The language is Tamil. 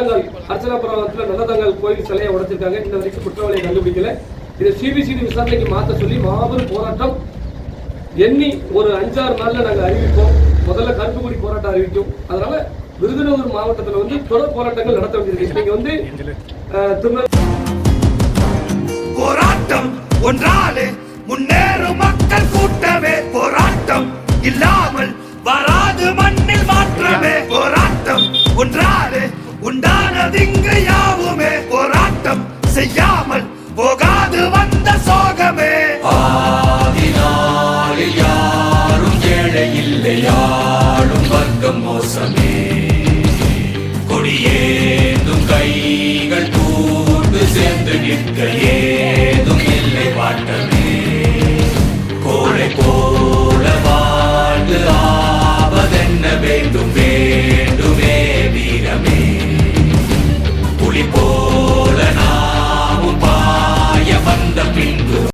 நல்லதங்கள் அர்ச்சனாபுரத்தில் நல்லதங்கள் கோயில் சிலையை உடைச்சிருக்காங்க. இன்ன வரைக்கும் குற்றவாளியை கண்டுபிடிக்கல. இதை சிபிசிடி விசாரணைக்கு மாற்ற சொல்லி மாபெரும் போராட்டம் எண்ணி ஒரு அஞ்சாறு நாள்ல நாங்க அறிவிப்போம். முதல்ல கருப்புக்குடி போராட்டம் அறிவிக்கும். அதனால விருதுநகர் மாவட்டத்துல வந்து தொடர் போராட்டங்கள் நடத்த வேண்டியிருக்கு நீங்க வந்து போராட்டம் ஒன்றாலே முன்னேறும் மக்கள் கூட்டமே. போராட்டம் இல்லாமல் வராது மண்ணில் மாற்றமே. போராட்டம் ஒன்றாலே உண்டானதிங்கு யாவுமே போராட்டம் செய்யாமல் போகாது வந்த சோகமே. ஆதினாளில் யாரும் ஏழை இல்லை யாரும் வர்க்கம் மோசமே. கொடியேந்தும் கைகள் கூட்டு சேர்ந்து நிற்க ஏதும் இல்லை வாட்டமே கோழை போல வாழ்ந்து ஆவதென்ன வேண்டும்?